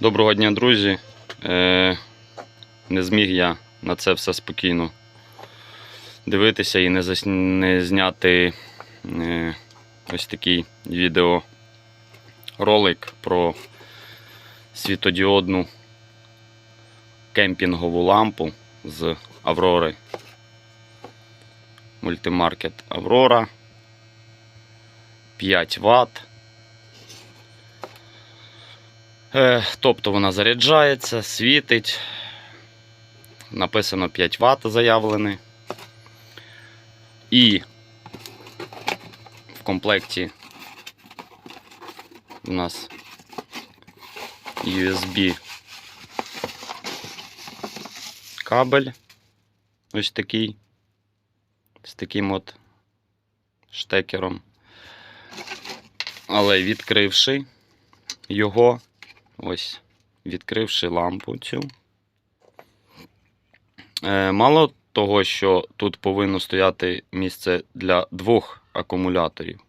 Доброго дня, друзі. Е, не зміг я на це все спокійно дивитися і не, зас... не зняти е, ось такий відеоролик про світодіодну кемпінгову лампу з Аврори. Мультимаркет Аврора. 5 Вт. Е, тобто вона заряджається, світить. Написано 5 Вт заявлений. І в комплекті у нас USB кабель. Ось такий. З таким от штекером. Але відкривши його, ось, відкривши лампу цю. Е, мало того, що тут повинно стояти місце для двох акумуляторів.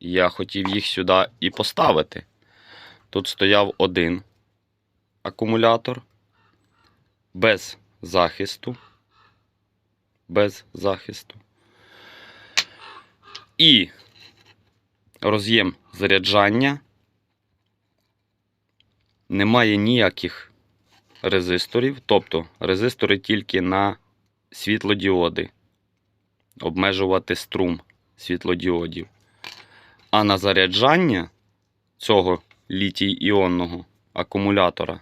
Я хотів їх сюди і поставити. Тут стояв один акумулятор без захисту. Без захисту. І роз'єм заряджання. Немає ніяких резисторів, тобто резистори тільки на світлодіоди. Обмежувати струм світлодіодів. А на заряджання цього літій-іонного акумулятора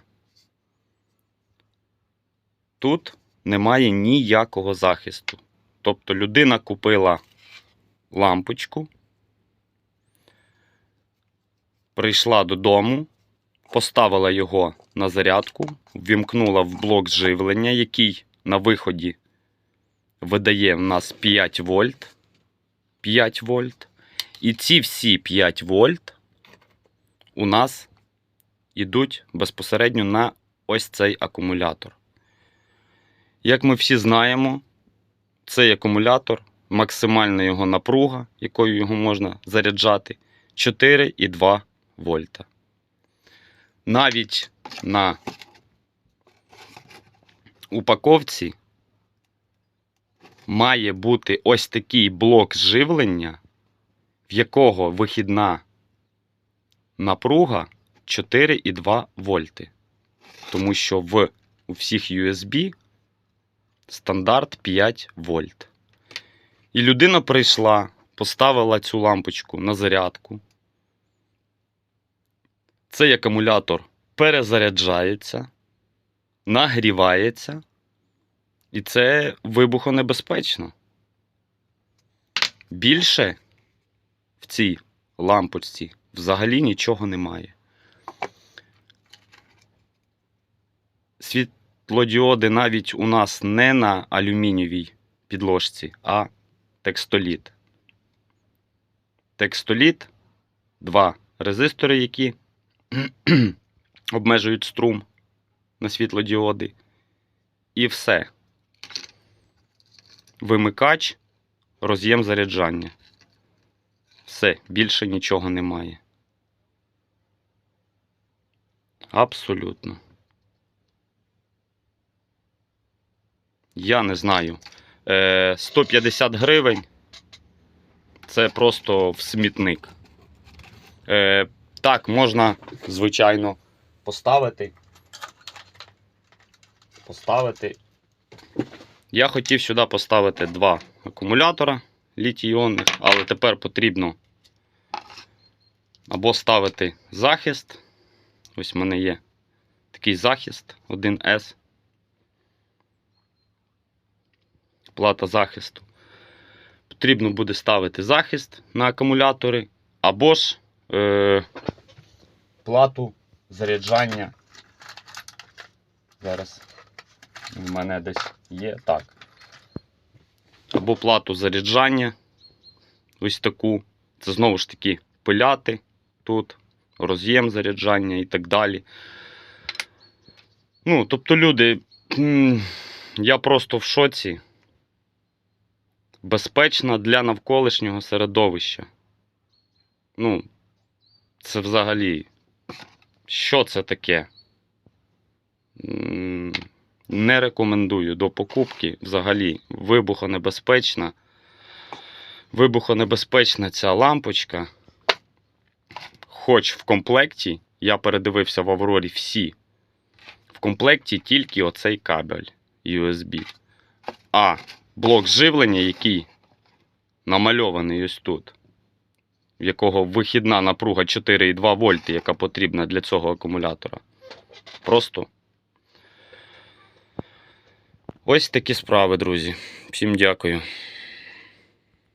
тут немає ніякого захисту. Тобто людина купила лампочку, прийшла додому, поставила його на зарядку, ввімкнула в блок живлення, який на виході видає в нас 5 вольт. 5 вольт. І ці всі 5 вольт у нас йдуть безпосередньо на ось цей акумулятор. Як ми всі знаємо, цей акумулятор, максимальна його напруга, якою його можна заряджати, 4,2 вольта. Навіть на упаковці має бути ось такий блок живлення, в якого вихідна напруга 4,2 вольти. Тому що в у всіх USB стандарт 5 вольт. І людина прийшла, поставила цю лампочку на зарядку. Цей акумулятор перезаряджається, нагрівається, і це вибухонебезпечно. Більше в цій лампочці взагалі нічого немає. Світлодіоди навіть у нас не на алюмінієвій підложці, а текстоліт. Текстоліт два резистори, які обмежують струм на світлодіоди. І все. Вимикач, роз'єм заряджання. Все, більше нічого немає. Абсолютно. Я не знаю. Е, 150 гривень. Це просто в смітник. Так, можна, звичайно, поставити. Поставити. Я хотів сюди поставити два акумулятора літій-іонних, але тепер потрібно або ставити захист. Ось в мене є такий захист 1С. Плата захисту. Потрібно буде ставити захист на акумулятори, або ж е, плату заряджання. Зараз в мене десь є так. Або плату заряджання. Ось таку. Це знову ж таки пиляти тут, роз'єм заряджання і так далі. Ну, тобто, люди, я просто в шоці. Безпечна для навколишнього середовища. Ну, це взагалі Що це таке? Не рекомендую до покупки взагалі вибухонебезпечна. Вибухонебезпечна ця лампочка. Хоч в комплекті, я передивився в Аврорі всі. В комплекті тільки оцей кабель USB. А блок живлення, який намальований ось тут, в якого вихідна напруга 4,2 вольти, яка потрібна для цього акумулятора. Просто. Ось такі справи, друзі. Всім дякую.